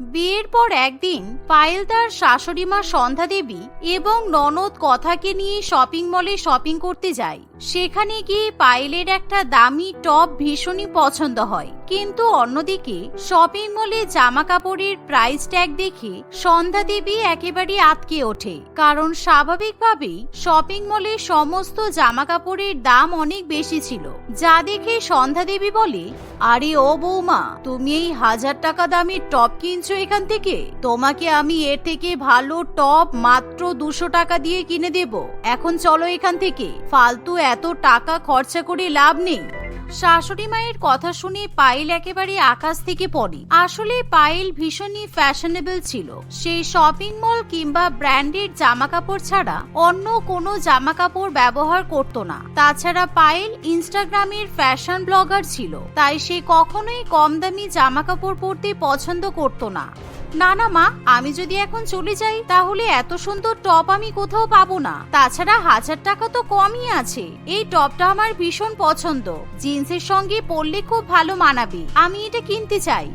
বিয়ের পর একদিন পায়েল তার শাশুড়ি মা সন্ধ্যা দেবী এবং ননদ কথাকে নিয়ে শপিং মলে শপিং করতে যায়। সেখানে গিয়ে পায়েলের একটা দামি টপ ভীষণই পছন্দ হয়। কিন্তু অন্যদিকে শপিং মলে জামা কাপড়ের প্রাইস ট্যাগ দেখে সন্ধ্যা দেবী একেবারে আটকে ওঠে। কারণ স্বাভাবিকভাবেই শপিং মলে সমস্ত জামা কাপড়ের দাম অনেক বেশি ছিল। যা দেখে সন্ধ্যা দেবী বলে, আরে ও বৌমা, তুমি এই হাজার টাকা দামের টপ কিনছো এখান থেকে? তোমাকে আমি এর থেকে ভালো টপ মাত্র দুশো টাকা দিয়ে কিনে দেব। এখন চলো এখান থেকে। ফালতু এত টাকা খরচা করে লাভ নেই। শাশুড়ি মায়ের কথা শুনে পায়েল একেবারে আকাশ থেকে পড়ে। আসলে পায়েল ভীষণই ফ্যাশনেবল ছিল। সে শপিং মল কিংবা ব্র্যান্ডেড জামা কাপড় ছাড়া অন্য কোনো জামা কাপড় ব্যবহার করত না। তাছাড়া পায়েল ইনস্টাগ্রামের ফ্যাশন ব্লগার ছিল। তাই সে কখনোই কম দামি জামা কাপড় পরতে পছন্দ করত না। না। না না, মা, আমি যদি এখন চলে যাই, তাহলে এত সুন্দর টপ আমি কোথাও পাবো না। তাছাড়া হাজার টাকা তো কমই আছে। এই টপটা আমার ভীষণ পছন্দ। জিন্সের সঙ্গে পরলে খুব ভালো মানাবে। আমি এটা কিনতে চাই।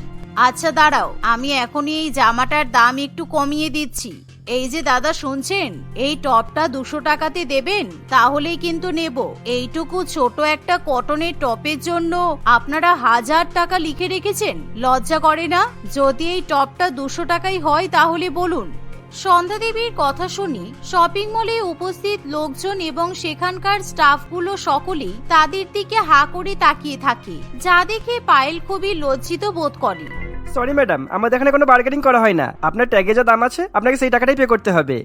আচ্ছা দাঁড়াও। আমি এখনই এই জামাটার দাম একটু কমিয়ে দিচ্ছি। এই যে দাদা শুনছেন, এই টপটা দুশো টাকাতে দেবেন, তাহলেই কিন্তু নেব। এইটুকু ছোট একটা কটনের টপের জন্য আপনারা হাজার টাকা লিখে রেখেছেন। লজ্জা করে না? যদি এই টপটা দুশো টাকাই হয়, তাহলে বলুন। সন্ধ্যা দেবীর কথা শুনি, শপিং মলে উপস্থিত লোকজন এবং সেখানকার স্টাফগুলো সকলেই তাদের দিকে হা করে তাকিয়ে থাকে। যা দেখে পায়েল খুবই লজ্জিত বোধ করে। সরি ম্যাডাম আমাদের এখানে কোনো বার্গেনিং করা হয় না। আপনার ট্যাগে যা দাম আছে, আপনাকে সেই টাকাটাই পে করতে হবে।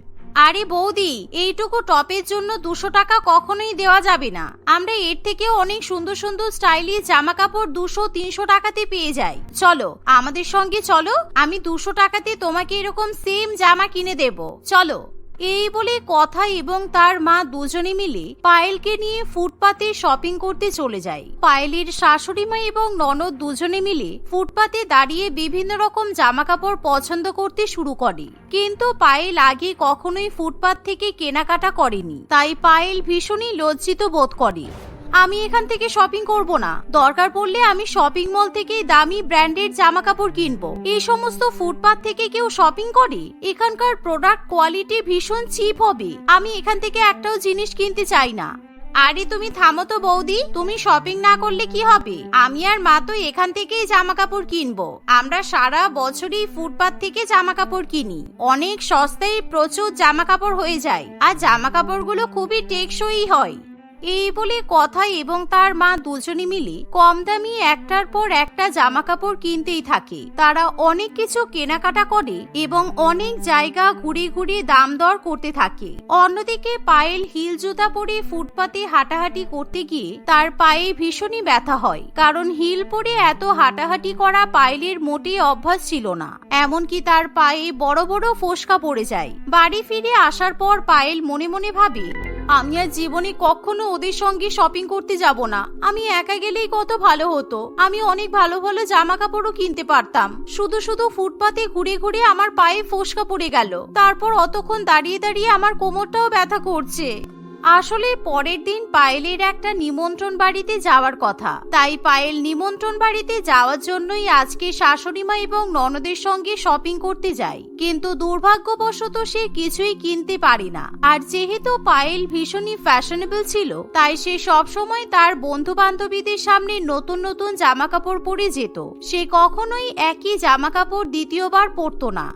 আরে বৌদি, এইটুকু টপের জন্য দুশো টাকা কখনোই দেওয়া যাবে না। আমরা এর থেকেও অনেক সুন্দর সুন্দর স্টাইলিশ জামা কাপড় দুশো, তিনশো টাকাতে পেয়ে যাই। চলো, আমাদের সঙ্গে চলো, আমি দুশো টাকাতে তোমাকে এরকম সেম জামা কিনে দেব। চলো। এই বলে কথা এবং তার মা দুজনে মিলে পায়েলকে নিয়ে ফুটপাতে শপিং করতে চলে যায়। পায়েলের শাশুড়ি মা এবং ননদ দুজনে মিলে ফুটপাতে দাঁড়িয়ে বিভিন্ন রকম জামা কাপড় পছন্দ করতে শুরু করে। কিন্তু পায়েল আগে কখনোই ফুটপাত থেকে কেনাকাটা করেনি। তাই পায়েল ভীষণই লজ্জিত বোধ করে। আমি এখান থেকে শপিং করব না। দরকার পড়লে আমি শপিং মল থেকে দামি ব্র্যান্ডেড জামা কাপড় কিনবো। এই সমস্ত ফুটপাত থেকে কেউ শপিং করে? এখানকার প্রোডাক্ট কোয়ালিটি ভীষণ চিপ হবে। আমি এখান থেকে একটাও জিনিস কিনতে চাই না। আরে তুমি থামো তো বৌদি, তুমি শপিং না করলে কি হবে? আমি আর মা তো এখান থেকেই জামা কাপড় কিনবো। আমরা সারা বছরই ফুটপাত থেকে জামা কাপড় কিনি। অনেক সস্তায় প্রচুর জামা কাপড় হয়ে যায়। আর জামা কাপড়গুলো খুবই টেকসই হয়। এই বলে কথা এবং তার মা দুজনে মিলে কম দামি একটার পর একটা জামা কাপড় কিনতেই থাকে। তারা অনেক কিছু কেনাকাটা করে এবং অনেক জায়গা ঘুরে ঘুরে দাম দর করতে থাকে। অন্যদিকে পায়েল হিল জুতা পরে ফুটপাতে হাঁটাহাঁটি করতে গিয়ে তার পায়ে ভীষণই ব্যথা হয়, কারণ হিল পরে এত হাঁটাহাঁটি করা পায়েলের মোটেই অভ্যাস ছিল না। এমনকি তার পায়ে বড় বড় ফোসকা পড়ে যায়। বাড়ি ফিরে আসার পর পায়েল মনে মনে ভাবে আমি আর জীবনে কখনো ওদের সঙ্গে শপিং করতে যাব না। আমি একা গেলেই কত ভালো হতো। আমি অনেক ভালো ভালো জামা কাপড়ও কিনতে পারতাম। শুধু শুধু ফুটপাতে ঘুরে ঘুরে আমার পায়ে ফোসকা পড়ে গেল। তারপর অতক্ষণ দাঁড়িয়ে দাঁড়িয়ে আমার কোমরটাও ব্যথা করছে। আসলে পরের দিন পায়েলের একটা নিমন্ত্রণ বাড়িতে যাওয়ার কথা। তাই পায়েল নিমন্ত্রণ বাড়িতে যাওয়ার জন্যই আজকে শাশুড়িমা এবং ননদের সঙ্গে শপিং করতে যায়। কিন্তু দুর্ভাগ্যবশত সে কিছুই কিনতে পারে না। আর যেহেতু পায়েল ভীষণই ফ্যাশনেবল ছিল, তাই সে সবসময় তার বন্ধু বান্ধবীদের সামনে নতুন নতুন জামা কাপড় পরে যেত। সে কখনোই একই জামা কাপড় দ্বিতীয়বার পরতো না।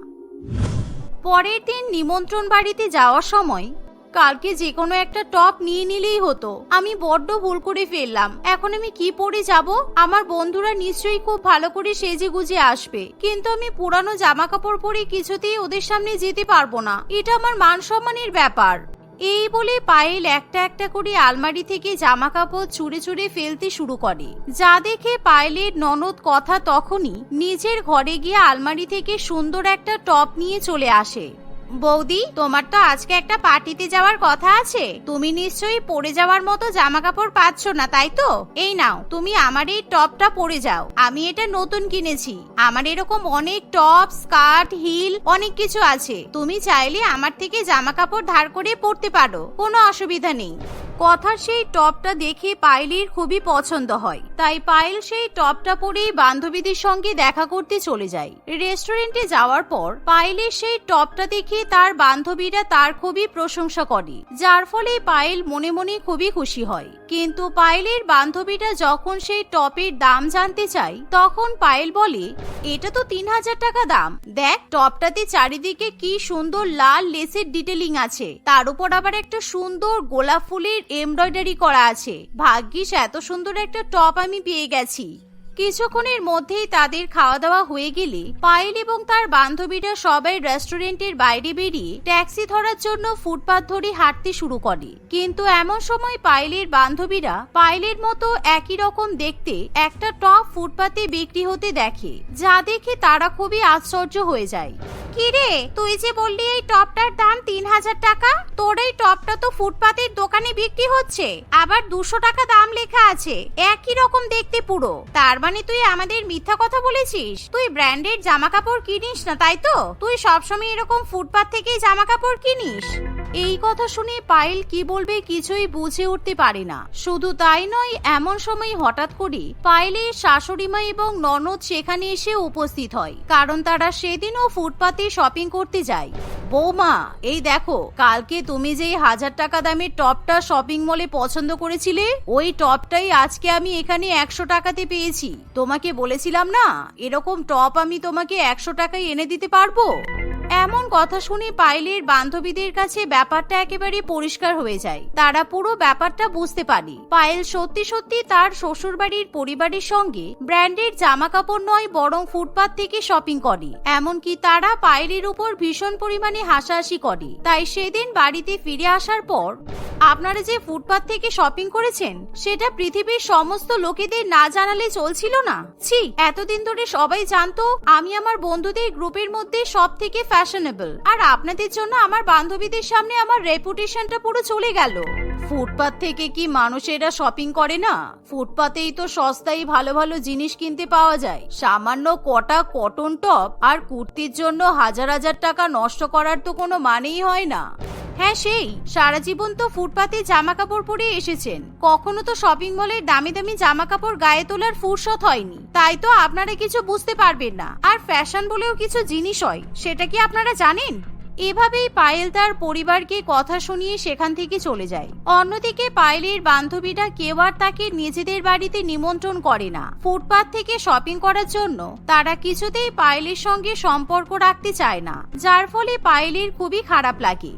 পরের দিন নিমন্ত্রণ বাড়িতে যাওয়ার সময় কালকে যে কোনো একটা টপ নিয়ে নিলেই হতো। আমি বড্ড ভুল করে ফেললাম। এখন আমি কি পরে যাব? আমার বন্ধুরা নিশ্চয়ই খুব ভালো করে সেজে গুজে আসবে। কিন্তু আমি পুরানো জামা কাপড় পরে কিছুতেই ওদের সামনে যেতে পারব না। এটা আমার মান সম্মানের ব্যাপার। এই বলে পায়েল একটা একটা করে আলমারি থেকে জামা কাপড় চুরে চুরে ফেলতে শুরু করে। যা দেখে পায়েলের ননদ কথা তখনই নিজের ঘরে গিয়ে আলমারি থেকে সুন্দর একটা টপ নিয়ে চলে আসে। বৌদি, তোমার তো আজকে একটা পার্টিতে যাওয়ার কথা আছে। তুমি নিশ্চয়ই পরে যাওয়ার মতো জামা কাপড় পাচ্ছ না, তাই তো? এই নাও, তুমি আমার এই টপটা পরে যাও। আমি এটা নতুন কিনেছি। আমার এরকম অনেক টপ স্কার্ট, হিল, অনেক কিছু আছে। তুমি চাইলে আমার থেকে জামা কাপড় ধার করে পরতে পারো। কোনো অসুবিধা নেই। কথার সেই টপটা দেখে পায়েলের খুবই পছন্দ হয়। তাই পায়েল সেই টপটা পরেই বান্ধবীদের সঙ্গে দেখা করতে চলে যায়। রেস্টুরেন্টে যাওয়ার পর পায়েলের সেই টপটা দেখে তার বান্ধবীরা তার খুবই প্রশংসা করে, যার ফলে পায়েল মনে মনে খুবই খুশি হয়। কিন্তু পায়েলের বান্ধবীরা যখন সেই টপের দাম জানতে চায়, তখন পায়েল বলে, এটা তো তিন হাজার টাকা দাম। দেখ, টপটাতে চারিদিকে কি সুন্দর লাল লেসের ডিটেলিং আছে। তার উপর আবার একটা সুন্দর গোলাপ ফুলের এমব্রয়ডারি করা আছে। ভাগ্যিস এত সুন্দর একটা টপ আমি পেয়ে গেছি। কিছুক্ষণের মধ্যেই তাদের খাওয়া দাওয়া হয়ে গেলে পায়েল এবং তার বান্ধবীরা সবাই রেস্টুরেন্টের বাইরে বেরিয়ে ট্যাক্সি ধরার জন্য ফুটপাথ ধরে হাঁটতে শুরু করে। কিন্তু এমন সময় পায়েলের বান্ধবীরা পায়েলের মতো একই রকম দেখতে একটা টপ ফুটপাতে বিক্রি হতে দেখে। যা দেখে তারা খুবই আশ্চর্য হয়ে যায়। কিরে তুই যে বললি এই টপটার দাম তিন হাজার টাকা, তোর এই টপটা তো ফুটপাতের দোকানে বিক্রি হচ্ছে। আবার দুশো টাকা দাম লেখা আছে, একই রকম দেখতে পুরো। তার মানে তুই আমাদের মিথ্যা কথা বলেছিস? তুই ব্র্যান্ডেড জামা কাপড় কিনিস না, তাই তো? তুই সবসময় এরকম ফুটপাত থেকেই জামা কাপড় কিনিস। এই কথা শুনে পায়েল কি বলবে কিছুই বুঝে উঠতে পারে না। শুধু তাই নয়, এমন সময় হঠাৎ করে পায়েলের শাশুড়িমা এবং ননদ সেখানে এসে উপস্থিত হয়, কারণ তারা সেদিনও ফুটপাতে শপিং করতে যায়। বৌমা, এই দেখো, কালকে তুমি যেই হাজার টাকা দামের টপটা শপিং মলে পছন্দ করেছিলে, ওই টপটাই আজকে আমি এখানে একশো টাকাতে পেয়েছি। তোমাকে বলেছিলাম না, এরকম টপ আমি তোমাকে একশো টাকায় এনে দিতে পারব? এমন কথা শুনে পায়েলের বান্ধবীদের কাছে ব্যাপারটা একেবারে পরিষ্কার হয়ে যায়। তারা পুরো ব্যাপারটা বুঝতে পারে পায়েল সত্যি সত্যি তার শ্বশুরবাড়ির পরিবারের সঙ্গে ব্র্যান্ডের জামা কাপড় নয়, বরং ফুটপাত থেকে শপিং করে। এমনকি তারা পায়েলের উপর ভীষণ পরিমাণে হাসাহাসি করে। তাই সেদিন বাড়িতে ফিরে আসার পর, আপনারা যে ফুটপাত থেকে শপিং করেছেন, সেটা পৃথিবীর সমস্ত লোকেদের না জানালে চলছিল না? ছি, এতদিন ধরে সবাই জানতো, আমি আমার বন্ধুদের গ্রুপের মধ্যে সব থেকে ফ্যাশনেবল। আর আপনাদের জন্য আমার বান্ধবীদের সামনে আমার রেপুটেশনটা পুরো চলে গেল। ফুটপাত থেকে কি মানুষেরা শপিং করে না? ফুটপাতেই তো সস্তায় ভালো ভালো জিনিস কিনতে পাওয়া যায়। সামান্য কটা কটন টপ আর কুর্তির জন্য হাজার হাজার টাকা নষ্ট করার তো কোনো মানেই হয় না। হ্যাঁ সেই। সারা জীবন তো ফুটপাতে জামা কাপড় পরে এসেছেন। কখনো তো শপিং মলের দামি দামি জামা কাপড় গায়ে তোলার ফুরসত হয়নি। তাই তো আপনারা কিছু বুঝতে পারবেন না। আর ফ্যাশন বলেও কিছু জিনিস হয়, সেটা কি আপনারা জানেন? এভাবেই পায়েল তার পরিবারকে কথা শুনিয়ে সেখান থেকে চলে যায়। অন্যদিকে পায়েলের বান্ধবীরা কেউ আর তাকে নিজেদের বাড়িতে নিমন্ত্রণ করে না। ফুটপাত থেকে শপিং করার জন্য তারা কিছুতেই পায়েলের সঙ্গে সম্পর্ক রাখতে চায় না, যার ফলে পায়েলের খুবই খারাপ লাগে।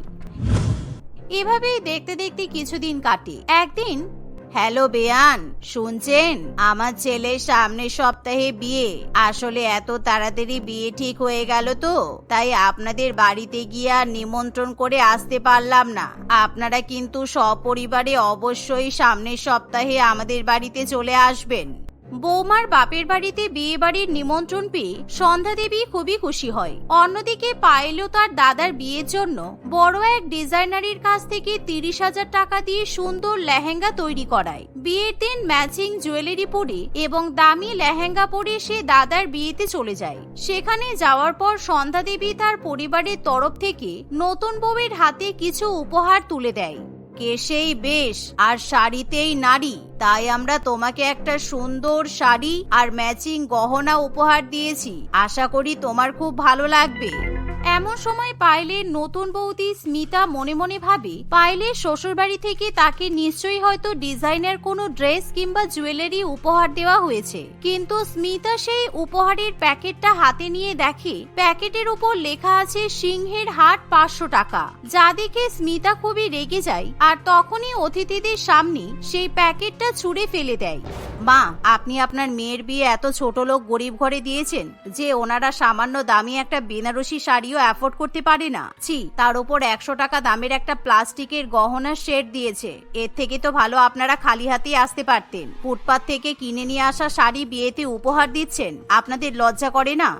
এভাবেই দেখতে দেখতে কিছুদিন কাটে। একদিন হ্যালো বেয়ান, শুনছেন? আমার ছেলের সামনের সপ্তাহে বিয়ে। আসলে এত তাড়াতাড়ি বিয়ে ঠিক হয়ে গেল তো, তাই আপনাদের বাড়িতে গিয়ে আর নিমন্ত্রণ করে আসতে পারলাম না। আপনারা কিন্তু সপরিবারে অবশ্যই সামনের সপ্তাহে আমাদের বাড়িতে চলে আসবেন। বৌমার বাপের বাড়িতে বিয়ে বাড়ির নিমন্ত্রণ পেয়ে সন্ধ্যা দেবী খুবই খুশি হয়। অন্যদিকে পায়েলও তার দাদার বিয়ের জন্য বড় এক ডিজাইনারের কাছ থেকে তিরিশ হাজার টাকা দিয়ে সুন্দর লেহেঙ্গা তৈরি করায়। বিয়ের দিন ম্যাচিং জুয়েলারি পরে এবং দামি লেহেঙ্গা পরে সে দাদার বিয়েতে চলে যায়। সেখানে যাওয়ার পর সন্ধ্যা দেবী তার পরিবারের তরফ থেকে নতুন বউয়ের হাতে কিছু উপহার তুলে দেয়। কেশেই বেশ? আর শাড়িতেই নারী। তাই আমরা তোমাকে একটা সুন্দর শাড়ি আর ম্যাচিং গহনা উপহার দিয়েছি। আশা করি তোমার খুব ভালো লাগবে। এমন সময় পায়েলের নতুন বৌদি স্মিতা মনে মনে ভাবে, পায়েলের শ্বশুরবাড়ি থেকে তাকে নিশ্চয়ই হয়তো ডিজাইনের কোনো ড্রেস কিংবা জুয়েলারি উপহার দেওয়া হয়েছে। কিন্তু স্মিতা সেই উপহারের প্যাকেটটা হাতে নিয়ে দেখে, প্যাকেটের উপর লেখা আছে সিংহের হাট পাঁচশো টাকা। যা দেখে স্মিতা খুবই রেগে যায়, আর তখনই অতিথিদের সামনে সেই প্যাকেটটা ছুঁড়ে ফেলে দেয়। মা, আপনি আপনার মেয়ের বিয়ে এত ছোট লোক গরিব ঘরে দিয়েছেন যে ওনারা সামান্য দামি একটা বেনারসি শাড়িও অ্যাফোর্ড করতে পারে না। ছি, তার উপর একশো টাকা দামের একটা প্লাস্টিকের গহনা সেট দিয়েছে। এর থেকে তো ভালো আপনারা খালি হাতে আসতে পারতেন। ফুটপাথ থেকে কিনে নিয়ে আসা শাড়ি বিয়েতে উপহার দিচ্ছেন। আপনাদের লজ্জা করে না?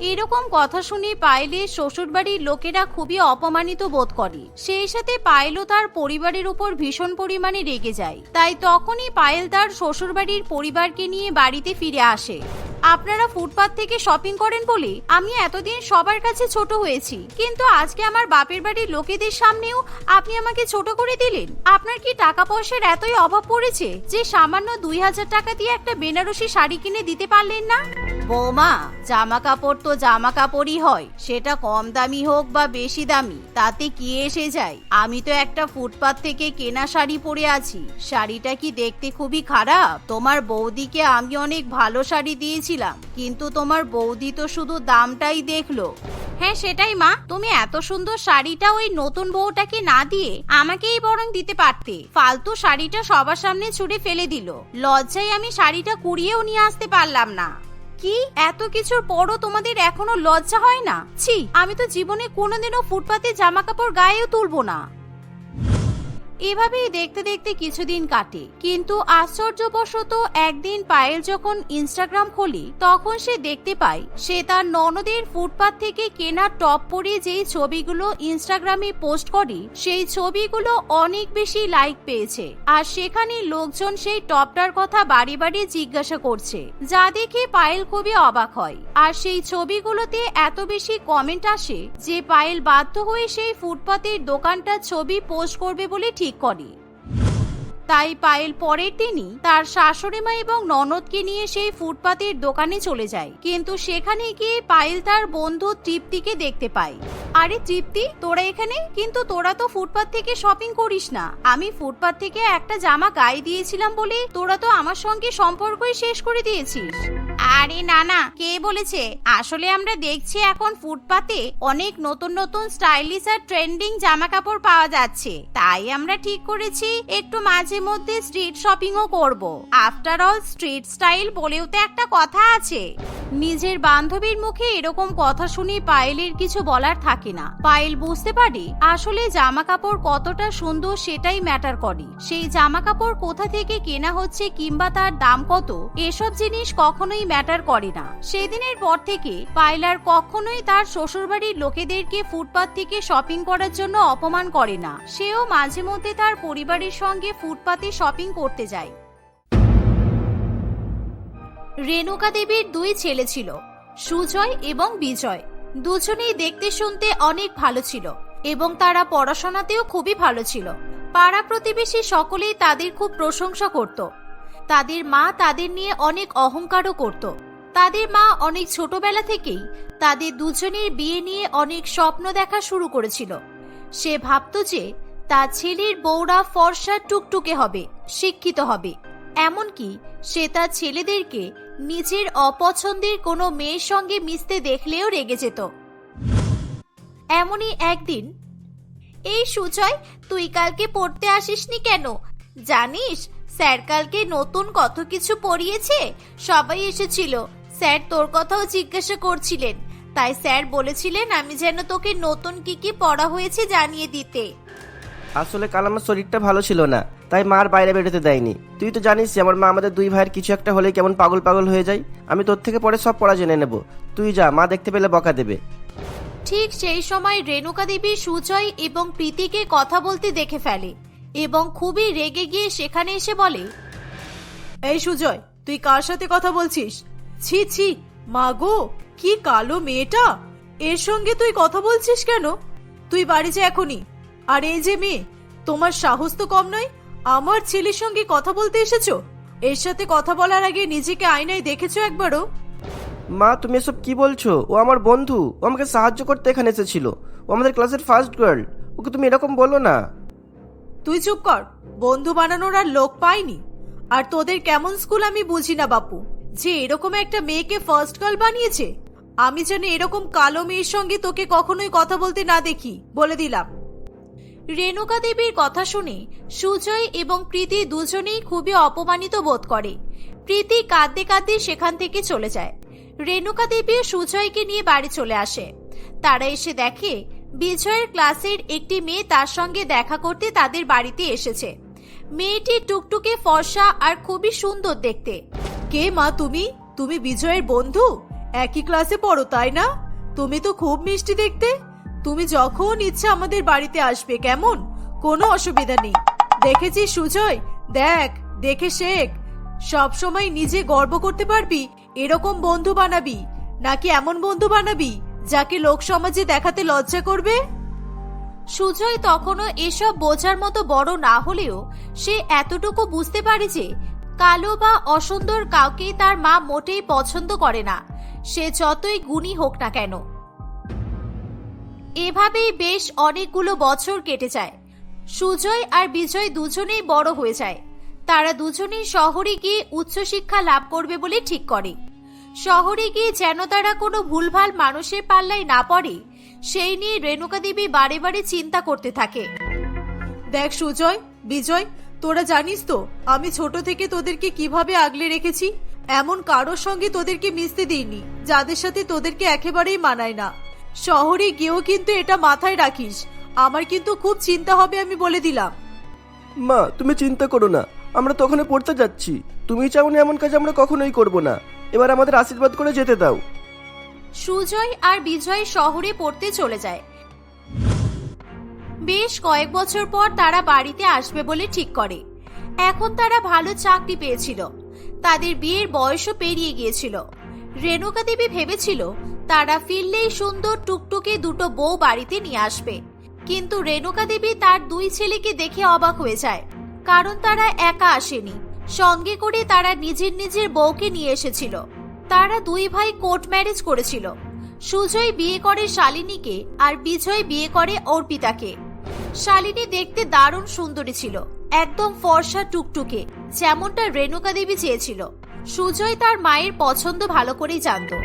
এরকম কথা শুনে পাইলে শ্বশুরবাড়ির লোকেরা খুবই অপমানিত বোধ করে। সেই সাথে পায়েলও তার পরিবারের উপর ভীষণ পরিমাণে রেগে যায়। তাই তখনই পায়েল তার শ্বশুরবাড়ির পরিবারকে নিয়ে বাড়িতে ফিরে আসে। আপনারা ফুটপাত থেকে শপিং করেন বলে আমি এতদিন সবার কাছে ছোট হয়েছি। কিন্তু আজকে আমার বাপের বাড়ির লোকেদের সামনেও আপনি আমাকে ছোট করে দিলেন। আপনার কি টাকা পয়সার এতই অভাব পড়েছে যে সামান্য দুই হাজার টাকা দিয়ে একটা বেনারসি শাড়ি কিনে দিতে পারলেন না? বৌমা জামা কাপড় তো জামা কাপড়ই হয়। সেটা কম দামি হোক বা বেশি দামি, তাতে কি এসে যায়? আমি তো একটা ফুটপাত থেকে কেনা শাড়ি পরে আছি। শাড়িটা কি দেখতে খুবই খারাপ? তোমার বৌদিকে আমি অনেক ভালো শাড়ি দিয়েছিলাম কিন্তু তোমার বৌদি তো শুধু দামটাই দেখল। হ্যাঁ সেটাই মা। তুমি এত সুন্দর শাড়িটা ওই নতুন বউটাকে না দিয়ে আমাকেই বরং দিতে পারতে। ফালতু শাড়িটা সবার সামনে ছুড়ে ফেলে দিল। লজ্জায় আমি শাড়িটা কুড়িয়েও নিয়ে আসতে পারলাম না। কি? এত কিছুর পরও তোমাদের এখনও লজ্জা হয় না? ছি, আমি তো জীবনে কোনোদিনও ফুটপাতে জামা কাপড় গায়েও তুলবো না। এভাবেই দেখতে দেখতে কিছুদিন কাটে। কিন্তু আশ্চর্যবশত একদিন পায়েল যখন ইনস্টাগ্রাম খোলে, তখন সে দেখতে পায়, সে তার ননদের ফুটপাত থেকে কেনা টপ পরে যেই ছবিগুলো ইনস্টাগ্রামে পোস্ট করে, সেই ছবিগুলো অনেক বেশি লাইক পেয়েছে। আর সেখানে লোকজন সেই টপটার কথা বাড়ি বাড়ি জিজ্ঞাসা করছে, যা দেখে পায়েল খুবই অবাক হয়। আর সেই ছবিগুলোতে এত বেশি কমেন্ট আসে যে পায়েল বাধ্য হয়ে সেই ফুটপাতের দোকানটার ছবি পোস্ট করবে বলে ঠিক করে। তাই পায়েল পরের দিনই তার শাশুড়ি মা এবং ননদকে নিয়ে সেই ফুটপাতের দোকানে চলে যায়। কিন্তু সেখানে গিয়ে পায়েল তার বন্ধু তৃপ্তিকে দেখতে পায়। আরে তৃপ্তি, তোরা এখানে? কিন্তু তোরা তো ফুটপাত থেকে শপিং করিস না। আমি ফুটপাত থেকে একটা জামা গায়ে দিয়েছিলাম বলে তোরা তো আমার সঙ্গে সম্পর্কই শেষ করে দিয়েছিস। আরে না না, কে বলেছে? আসলে আমরা দেখছি এখন ফুটপাতে অনেক নতুন নতুন স্টাইলিশ আর ট্রেন্ডিং জামা কাপড় পাওয়া যাচ্ছে। তাই আমরা ঠিক করেছি একটু মাঝে মধ্যে স্ট্রিট শপিংও করব। আফটার অল স্ট্রিট স্টাইল বলেও তো একটা কথা আছে। নিজের বান্ধবীর মুখে এরকম কথা শুনে পায়েলের কিছু বলার থাকে না। পায়েল, বুঝতে পারে? আসলে জামা কাপড় কতটা সুন্দর সেটাই ম্যাটার করে। সেই জামা কাপড় কোথা থেকে কেনা হচ্ছে কিংবা তার দাম কত, এসব জিনিস কখনোই ম্যাটার করে না। সেদিনের পর থেকে পায়েল আর কখনোই তার শ্বশুরবাড়ির লোকেদেরকে ফুটপাত থেকে শপিং করার জন্য অপমান করে না। সেও মাঝে মধ্যে তার পরিবারের সঙ্গে ফুটপাতে শপিং করতে যায় রেণুকা দেবীর দুই ছেলে ছিল, সুজয় এবং বিজয়। দুজনেই দেখতে শুনতে অনেক ভালো ছিল এবং তারা পড়াশোনাতেও খুবই ভালো ছিল। পাড়া প্রতিবেশী সকলেই তাদের খুব প্রশংসা করত। তাদের মা তাদের নিয়ে অনেক অহংকারও করত। তাদের মা অনেক ছোটবেলা থেকেই তাদের দুজনের বিয়ে নিয়ে অনেক স্বপ্ন দেখা শুরু করেছিল। সে ভাবত যে তার ছেলের বউরা ফর্সা টুকটুকে হবে, শিক্ষিত হবে। এমনকি সে তার ছেলেদেরকে নিজের অপছন্দের কোনো মেয়ের সঙ্গে মিশতে দেখলেও রেগে যেত। এমনই একদিন, এই সুজয়, তুই কালকে পড়তে আসিসনি কেন? জানিস, স্যার কালকে নতুন কত কিছু পড়িয়েছে? সবাই এসেছিল। স্যার তোর কথাও জিজ্ঞাসা করছিলেন। তাই স্যার বলেছিলেন আমি যেন তোকে নতুন কি কি পড়া হয়েছে জানিয়ে দিতে। আসলে কাল আমার শরীরটা ভালো ছিল না তাই মার বাইরে বেরোতে দেয়নি। তুই তো জানিস যে আমার মা আমাদের দুই ভাইয়ের কিছু একটা হলে কেমন পাগল পাগল হয়ে যায়। আমি তোর থেকে পরে সব পড়া জেনে নেব। তুই যা মা দেখতে পেলে বকা দেবে। ঠিক সেই সময় রেণুকা দেবী সুজয় এবং প্রীতিকে কথা বলতে দেখে ফেলে এবং খুবই রেগে গিয়ে সেখানে এসে বলে এই সুজয় তুই কার সাথে কথা বলছিস? ছি ছি মাগো কি কালো মেয়েটা। এর সঙ্গে তুই কথা বলছিস কেন? তুই বাড়ি যা এখনই। আর এই যে মেয়ে তোমার সাহস তো কম নয়? আমার ছেলের সঙ্গে কথা বলতে এসেছ? এর সাথে কথা বলার আগে নিজেকে আয়নায় দেখেছ একবারও? মা তুমি এসব কি বলছো? ও আমার বন্ধু। ও আমাকে সাহায্য করতে এখানে এসেছিল। ও আমাদের ক্লাসের ফার্স্ট গার্ল ওকে তুমি এরকম বলো না। তুই চুপ কর। বন্ধু বানানোর আর লোক পাইনি। আর তোদের কেমন স্কুল আমি বুঝি না বাপু। যে এরকম একটা মেয়েকে ফার্স্ট গার্ল বানিয়েছে আমি যেন এরকম কালো মেয়ের সঙ্গে তোকে কখনোই কথা বলতে না দেখি বলে দিলাম। রেণুকা দেবীর কথা শুনে সুজয় এবং প্রীতি দুজনেই খুবই অপমানিত বোধ করে। প্রীতি কাঁদতে কাঁদতে সেখান থেকে চলে যায়। রেণুকা দেবী সুজয়কে নিয়ে বাড়ি চলে আসে। তারা এসে দেখে বিজয়ের ক্লাসের একটি মেয়ে তার সঙ্গে দেখা করতে তাদের বাড়িতে এসেছে। মেয়েটি টুকটুকে ফর্সা আর খুবই সুন্দর দেখতে। কে মা তুমি? তুমি বিজয়ের বন্ধু? একই ক্লাসে পড়ো, তাই না? তুমি তো খুব মিষ্টি দেখতে। তুমি যখন ইচ্ছা আমাদের বাড়িতে আসবে, কেমন? কোনো অসুবিধা নেই। দেখেছিস সুজয়? দেখ, দেখে শেখ। সব সময় নিজে গর্ব করতে পারবি, এরকম বন্ধু বানাবি। নাকি এমন বন্ধু বানাবি, যাকে লোক সমাজে দেখাতে লজ্জা করবে? সুজয় তখনও এসব বোঝার মতো বড় না হলেও সে এতটুকু বুঝতে পারে যে, কালো বা অসুন্দর কাউকেই তার মা মোটেই পছন্দ করে না। সে যতই গুণী হোক না কেন এভাবেই বেশ অনেকগুলো বছর কেটে যায়। সুজয় আর বিজয় দুজনেই বড় হয়ে যায়। তারা দুজনেই শহরে গিয়ে উচ্চশিক্ষা লাভ করবে বলে ঠিক করে। শহরে গিয়ে যেন তারা কোনো ভুলভাল মানুষের পাল্লায় না পড়ে, সেই নিয়ে রেণুকা দেবী বারে বারে চিন্তা করতে থাকে। দেখ সুজয়, বিজয়, তোরা জানিস তো, আমি ছোট থেকে তোদেরকে কীভাবে আগলে রেখেছি? এমন কারোর সঙ্গে তোদেরকে মিশতে দিইনি, যাদের সাথে তোদেরকে একেবারেই মানায় না। শহরে গিয়েও কিন্তু এটা মাথায় রাখিস। আমার কিন্তু খুব চিন্তা হবে আমি বলে দিলাম। মা তুমি চিন্তা করো না। আমরা তো ওখানে পড়তে যাচ্ছি। তুমি চাও না এমন কাজ আমরা কখনোই করব না। এবার আমাদের আশীর্বাদ করে যেতে দাও। সুজয় আর বিজয় শহরে পড়তে চলে যায়। বেশ কয়েক বছর পর তারা বাড়িতে আসবে বলে ঠিক করে। এখন তারা ভালো চাকরি পেয়েছিল। তাদের বিয়ের বয়সও পেরিয়ে গিয়েছিল। রেণুকা দেবী ভেবেছিল তারা ফিরলেই সুন্দর টুকটুকে দুটো বউ বাড়িতে নিয়ে আসবে। কিন্তু রেণুকা দেবী তার দুই ছেলেকে দেখে অবাক হয়ে যায়, কারণ তারা একা আসেনি। সঙ্গে করে তারা নিজের নিজের বউকে নিয়ে এসেছিল। তারা দুই ভাই কোর্ট ম্যারেজ করেছিল। সুজয় বিয়ে করে শালিনীকে আর বিজয় বিয়ে করে অর্পিতাকে। শালিনী দেখতে দারুণ সুন্দরী ছিল, একদম ফর্সা টুকটুকে, যেমনটা রেণুকা দেবী চেয়েছিল। সুজয় তার মায়ের পছন্দ ভালো করেই জানতো।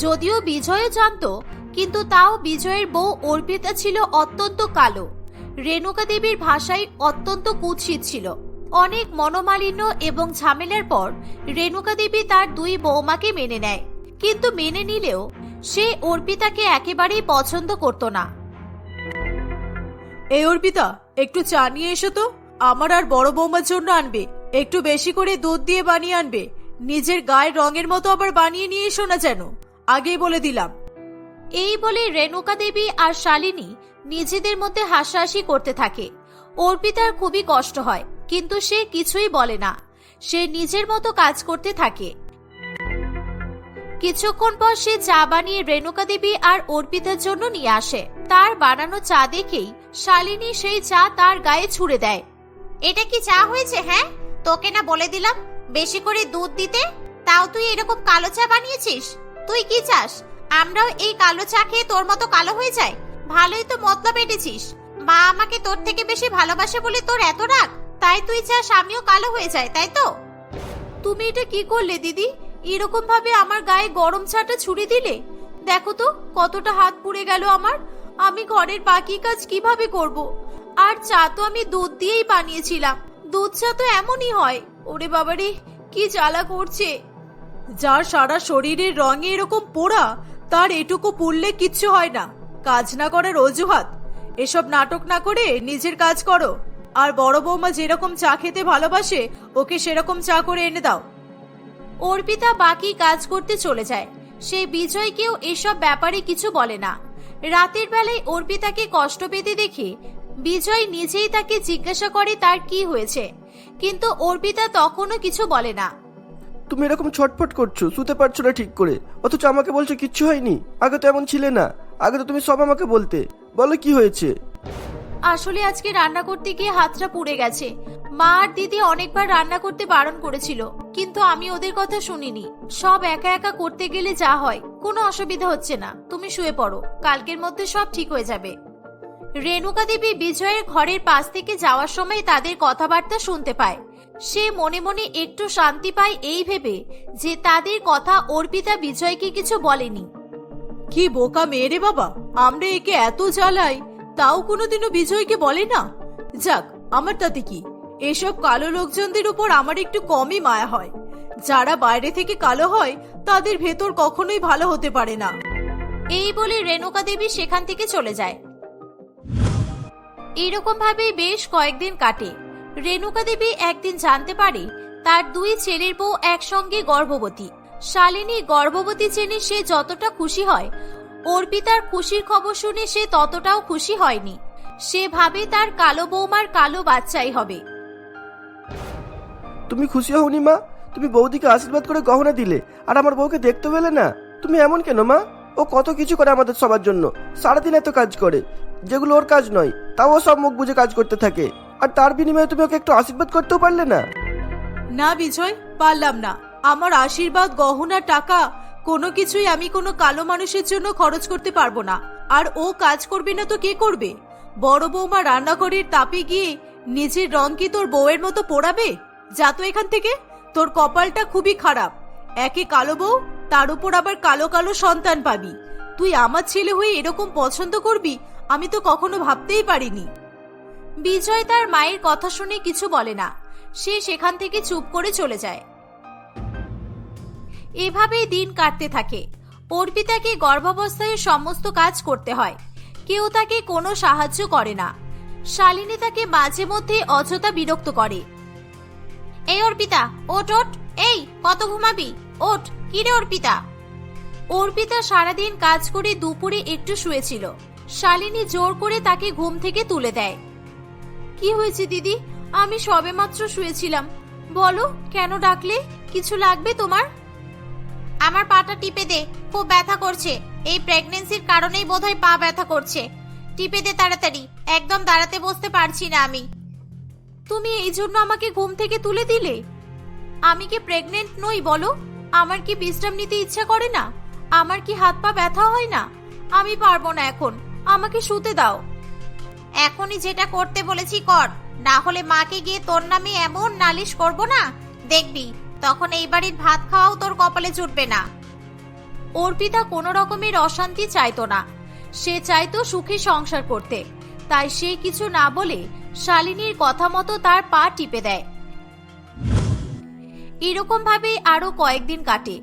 যদিও বিজয়ও জানতো, কিন্তু তাও বিজয়ের বউ অর্পিতা ছিল অত্যন্ত কালো। রেণুকা দেবীর ভাষায় অত্যন্ত কুৎসিত ছিল। অনেক মনোমালিন্য এবং ঝামেলার পর রেণুকা দেবী তার দুই বৌমাকে মেনে নেয়। কিন্তু মেনে নিলেও সে অর্পিতাকে একেবারেই পছন্দ করত না। এই অর্পিতা, একটু চা নিয়ে এসো তো। আমার আর বড় বৌমার জন্য আনবে। একটু বেশি করে দুধ দিয়ে বানিয়ে আনবে। নিজের গায়ের রঙের মতো আবার বানিয়ে নিয়ে এসো না যেন। আগেই বলে দিলাম। এই বলে রেণুকা দেবী আর শালিনী নিজেদের মধ্যে হাসাহাসি করতে থাকে। অর্পিতার খুবই কষ্ট হয় কিন্তু সে কিছুই বলে না। সে নিজের মতো কাজ করতে থাকে। কিছুক্ষণ পর সে চা বানিয়ে রেণুকা দেবী আর অর্পিতার জন্য নিয়ে আসে। তার বানানো চা দেখেই শালিনী সেই চা তার গায়ে ছুড়ে দেয়। এটা কি চা হয়েছে হ্যাঁ? তোকে না বলে দিলাম বেশি করে দুধ দিতে? তাও তুই এরকম কালো চা বানিয়েছিস? তুই কি চাস? আমরাও এই কালো চা খেয়ে তোর মতো কালো হয়ে যায় ভালোই তো মতলব এটেছিস। মা আমাকে তোর থেকে বেশি ভালোবাসে বলে তোর এত রাগ। তাই তুই চাস আমিও কালো হয়ে যায় তাই তো? তুমি এটা কি করলে, দিদি? এরকম ভাবে আমার গায়ে গরম চাটা ছুড়ে দিলে? দেখো তো, কতটা হাত পুড়ে গেল আমার। আমি ঘরের বাকি কাজ কীভাবে করব? আর চা তো আমি দুধ দিয়েই বানিয়েছিলাম। দুধ চা তো এমনই হয়। ওরে বাবারে, কি জ্বালা করছে? যার সারা শরীরের রঙে এরকম পোড়া, তার এটুকু পুড়লে কিচ্ছু হয় না। কাজ না করার অজুহাত। এসব নাটক না করে নিজের কাজ করো। আর বড় বৌমা যেরকম চা খেতে ভালোবাসে, ওকে সেরকম চা করে এনে দাও। অর্পিতা বাকি কাজ করতে চলে যায়। সে বিজয়কেও এসব ব্যাপারে কিছু বলে না। রাতের বেলায় অর্পিতাকে কষ্ট পেতে দেখে বিজয় নিজেই তাকে জিজ্ঞাসা করে তার কি হয়েছে। কিন্তু অর্পিতা তখনও কিছু বলে না। তুমি এরকম ছটফট করছ শুতে পারছ না ঠিক করে। অথচ আমাকে বলছো কিচ্ছু হয়নি। আগে তো এমন ছিলে না। আগে তো তুমি সব আমাকে বলতে। বলো কি হয়েছে? আসলে আজকে রান্না করতে গিয়ে হাতটা পুড়ে গেছে। মা আর দিদি অনেকবার রান্না করতে বারণ করেছিল কিন্তু আমি ওদের কথা শুনিনি। সব একা একা করতে গেলে যা হয় কোনো অসুবিধা হচ্ছে না। তুমি শুয়ে পড়ো কালকের মধ্যে সব ঠিক হয়ে যাবে। রেণুকা দেবী বিজয়ের ঘরের পাশ থেকে যাওয়ার সময় তাদের কথাবার্তা শুনতে পায়। সে মনে মনে একটু শান্তি পায় এই ভেবে যে তাদের কথা অর্পিতা বিজয়কে কিছু বলেনি। কি বোকা মেয়ে রে বাবা আমরা একে এত জ্বালাই তাও কোনোদিনও বিজয়কে বলে না? যাক আমার তাতে কি? এসব কালো লোকজনদের উপর আমার একটু কমই মায়া হয়। যারা বাইরে থেকে কালো হয় তাদের ভেতর কখনোই ভালো হতে পারে না। এই বলে রেণুকা দেবী সেখান থেকে চলে যায়। এইরকম ভাবে বেশ কয়েকদিন কাটে। রেণুকা দেবী একদিন জানতে পারে তার দুই ছেলের বউ একসঙ্গে গর্ভবতী। শালিনী গর্ভবতী জেনে সে যতটা খুশি হয়, অর্পিতার খুশির খবর শুনে সে ততটাও খুশি হয়নি। সে ভাবে তার কালো বৌমার কালো বাচ্চাই হবে। তুমি খুশি হওনি মা? তুমি বৌদিকে আশীর্বাদ করে গহনা দিলে, আর আমার বউকে দেখতে পেলে না? তুমি এমন কেন মা? ও কত কিছু করে আমাদের সবার জন্য। সারাদিন এত কাজ করে। যেগুলো ওর কাজ নয়, তাও সব মুখ বুঝে কাজ করতে থাকে। আর তার বিনিময়ে তুমি ওকে একটু আশীর্বাদ করতেও পারলে না? না, বিজয়, পারলাম না। আমার আশীর্বাদ, গহনা টাকা, কোনো কিছুই আমি কোনো কালো মানুষের জন্য খরচ করতে পারব না। আর ও কাজ করবে না তো কে করবে? বড় বৌমা রান্নাঘরের তাপে গিয়ে নিজের রং কি তোর বউয়ের মতো পোড়াবে? যা তো এখান থেকে। তোর কপালটা খুবই খারাপ। একে কালো বউ তার উপর আবার কালো কালো সন্তান পাবি। তুই আমার ছেলে হয়ে এরকম পছন্দ করবি, আমি তো কখনো ভাবতেই পারিনি। বিজয় তার মায়ের কথা শুনে কিছু বলে না। সে সেখান থেকে চুপ করে চলে যায়। এভাবেই দিন কাটতে থাকে। অর্পিতাকে গর্ভাবস্থায় সমস্ত কাজ করতে হয়। কেউ তাকে কোনো সাহায্য করে না। শালিনী তাকে মাঝে মধ্যে অযথা বিরক্ত করে। এই অর্পিতা ওট ওট এই, কত ঘুমাবি? ওট কিরে অর্পিতা? অর্পিতা সারাদিন কাজ করে দুপুরে একটু শুয়েছিল। শালিনী জোর করে তাকে ঘুম থেকে তুলে দেয়। কি হয়েছে দিদি? আমি সবেমাত্র শুয়েছিলাম। বলো, কেন ডাকলে? কিছু লাগবে তোমার? আমার পাটা টিপে দে, খুব ব্যথা করছে। এই প্রেগনেন্সির কারণেই বোধহয় পা ব্যথা করছে। টিপে দে তাড়াতাড়ি, একদম দাঁড়াতে বসতে পারছি না আমি। তুমি এই জন্য আমাকে ঘুম থেকে তুলে দিলে? আমি কি প্রেগনেন্ট নই, বলো? আমার কি বিশ্রাম নিতে ইচ্ছা করে না? আমার কি হাত পা ব্যথা হয় না? আমি পারব না এখন। আমাকে শুতে দাও। এখনই যেটা করতে বলেছি কর। না হলে মাকে গিয়ে তোর নামে এমন নালিশ করব না? দেখবি, তখন এই বাড়ির ভাত খাওয়াও তোর কপালে জুটবে না। অর্পিতা কোনো রকমের অশান্তি চাইতো না। সে চাইতো সুখে সংসার করতে। তাই সে কিছু না বলে শালিনীর কথা মতো তার পা টিপে দেয়। এরকম ভাবে আরও কয়েকদিন কাটে।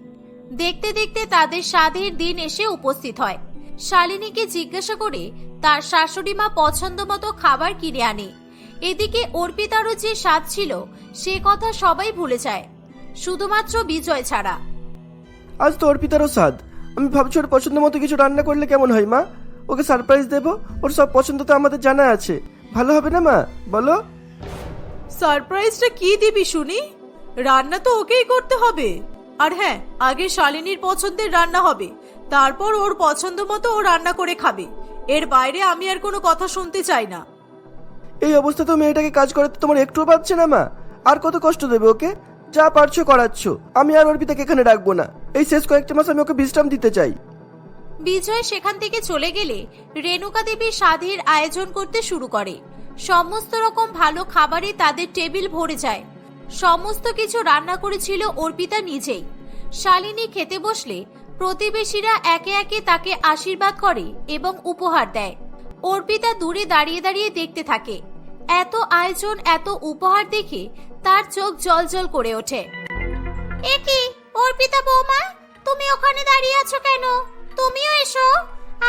দেখতে দেখতে তাদের স্বাদের দিন এসে উপস্থিত হয়। শালিনীকে জিজ্ঞাসা করে তার শাশুড়ি মা পছন্দ মতো খাবার কিনে আনে। এদিকে অর্পিতারও যে স্বাদ ছিল সে কথা সবাই ভুলে যায়। শুধুমাত্র বিজয় ছাড়া। আজ তো অর্পিতারও স্বাদ। আমি ভাবছি ওর পছন্দ মতো কিছু রান্না করলে কেমন হয় মা? ওকে সারপ্রাইজ দেবো? ওর সব পছন্দ তো আমাদের জানা আছে। ভালো হবে না মা? বলো। সারপ্রাইজটা কি দিবি শুনি? রান্না তো ওকেই করতে হবে। আর হ্যাঁ আগে শালিনীর পছন্দের রান্না হবে। তারপর ওর পছন্দ মতো ও রান্না করে খাবে। এর বাইরে আমি আর কোনো কথা শুনতে চাই না। এই অবস্থা তো মেয়েটাকে কাজ করাতে তোমার একটুও পাচ্ছে না মা। আর কত কষ্ট দেবে ওকে? যা পারছ করাচ্ছ। আমি আর অর্পিতাকে এখানে রাখব না। এই শেষ কয়েকটা মাস আমি ওকে বিশ্রাম দিতে চাই। বিজয় সেখান থেকে চলে গেলে রেণুকা দেবী স্বাদের আয়োজন করতে শুরু করে। সমস্ত রকম ভালো খাবারে তাদের টেবিল ভরে যায়। সমস্ত কিছু রান্না করেছিল অর্পিতা নিজেই। শালিনী খেতে বসলে প্রতিবেশীরা একে একে তাকে আশীর্বাদ করে এবং উপহার দেয়। অর্পিতা দূরে দাঁড়িয়ে দাঁড়িয়ে দেখতে থাকে। এত আয়োজন, এত উপহার দেখে তার চোখ জলজল করে ওঠে। একি অর্পিতা বৌমা, তুমি ওখানে দাঁড়িয়ে আছো কেন? তুমিও এসো।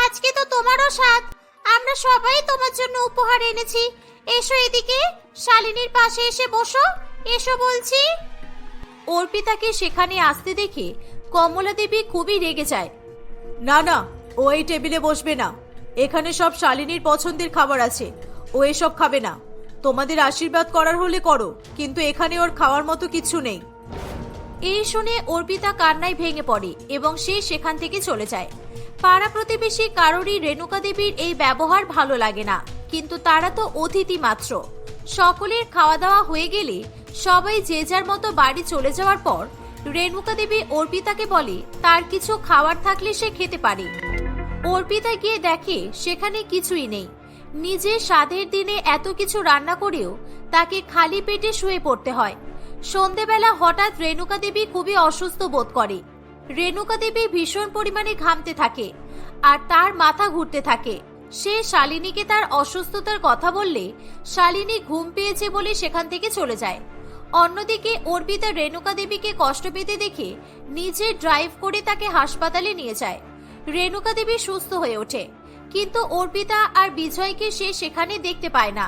আজকে তো তোমারও স্বাদ। আমরা সবাই তোমার জন্য উপহার এনেছি। এসো এদিকে, শালিনীর পাশে এসে বসো। এসো বলছি। অর্পিতাকে সেখানে আসতে দেখে কমলা দেবী খুবই রেগে যায়। না না, ও এই টেবিলে বসবে না। এখানে সব শালিনীর পছন্দের খাবার আছে। ও এসব খাবে না। তোমাদের আশীর্বাদ করার হলে করো, কিন্তু এখানে ওর খাওয়ার মতো কিছু নেই। এই শুনে অর্পিতা কান্নায় ভেঙে পড়ে এবং সে সেখান থেকে চলে যায়। পাড়া প্রতিবেশী কারোরই রেণুকা দেবীর এই ব্যবহার ভালো লাগে না, কিন্তু তারা তো অতিথি মাত্র। সকলের খাওয়া দাওয়া হয়ে গেলে সবাই যে যার মতো বাড়ি চলে যাওয়ার পর রেণুকা দেবী অর্পিতাকে বলে, তার কিছু খাবার থাকলে সে খেতে পারে। অর্পিতা গিয়ে দেখে, সেখানে কিছুই নেই। নিজে স্বাদের দিনে এত কিছু রান্না করেও তাকে খালি পেটে শুয়ে পড়তে হয়। সন্ধেবেলা হঠাৎ রেণুকা দেবী খুবই অসুস্থ বোধ করে। রেণুকা দেবী ভীষণ পরিমাণে ঘামতে থাকে আর তার মাথা ঘুরতে থাকে। সে শালিনীকে তার অসুস্থতার কথা বললে শালিনী ঘুম পেয়েছে বলে সেখান থেকে চলে যায়। অন্যদিকে অর্পিতা রেণুকা দেবীকে কষ্ট পেতে দেখে নিজে ড্রাইভ করে তাকে হাসপাতালে নিয়ে যায়। রেণুকা দেবী সুস্থ হয়ে ওঠে, কিন্তু অর্পিতা আর বিজয়কে সে সেখানে দেখতে পায় না।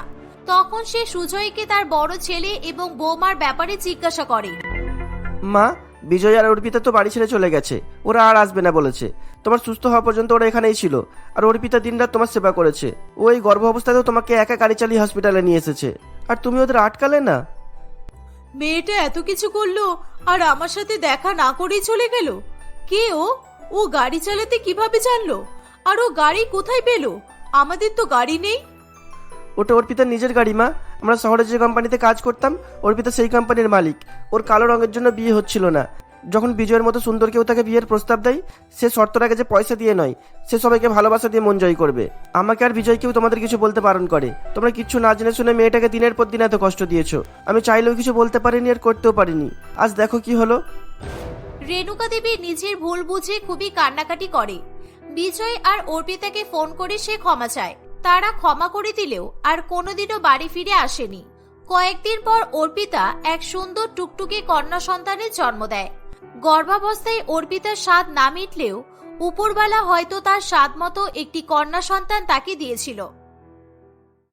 তখন সে সুজয়কে তার বড় ছেলে এবং বৌমার ব্যাপারে জিজ্ঞাসা করে। মা বিজয় আর অর্পিতা তো বাড়ি ছেড়ে চলে গেছে। ওরা আর আসবে না বলেছে। তোমার সুস্থ হওয়া পর্যন্ত ওরা এখানেই ছিল। আর অর্পিতা দিনরাত তোমার সেবা করেছে। ও এই গর্ভ অবস্থাতেও তোমাকে একা গাড়ি চালিয়ে হসপিটালে নিয়ে এসেছে। আর তুমি ওদের আটকালে না? মেয়েটা এত কিছু করল আর আমার সাথে দেখা না করেই চলে গেল? কে ও? ও গাড়ি চালাতে কীভাবে জানলো? আর ও গাড়ি কোথায় পেল? আমাদের তো গাড়ি নেই। ওটা অর্পিতার নিজের গাড়ি, মা। আমরা শহরে যে কোম্পানিতে কাজ করতাম অর্পিতা সেই কোম্পানির মালিক। ওর কালো রঙের জন্য বিয়ে হচ্ছিল না। যখন বিজয়ের মতো সুন্দর কেউ তাকে বিয়ের প্রস্তাব দেয়, সে শর্তটাকে যে পয়সা দিয়ে নয়, সে সবাইকে ভালোবাসা দিয়ে মন জয় করবে। আমাকে আর বিজয়কেও তোমাদের কিছু বলতে বারণ করে। তোমরা কিচ্ছু না জেনে শুনে মেয়েটাকে দিনের পর দিন এত কষ্ট দিয়েছ। আমি চাইলেও কিছু বলতে পারিনি আর করতেও পারিনি। আজ দেখো কি হলো। রেণুকা দেবী নিজের ভুল বুঝে খুবই কান্নাকাটি করে। বিজয় আর অর্পিতাকে ফোন করে সে ক্ষমা চায়। তারা ক্ষমা করে দিলেও আর কোনোদিনও বাড়ি ফিরে আসেনি। কয়েকদিন পর অর্পিতা এক সুন্দর টুকটুকে কন্যা সন্তানের জন্ম দেয়। গর্ভাবস্থায় অর্পিতার স্বাদ না মিটলেও উপরবেলা হয়তো তার স্বাদ মতো একটি কন্যা সন্তান তাকে দিয়েছিল।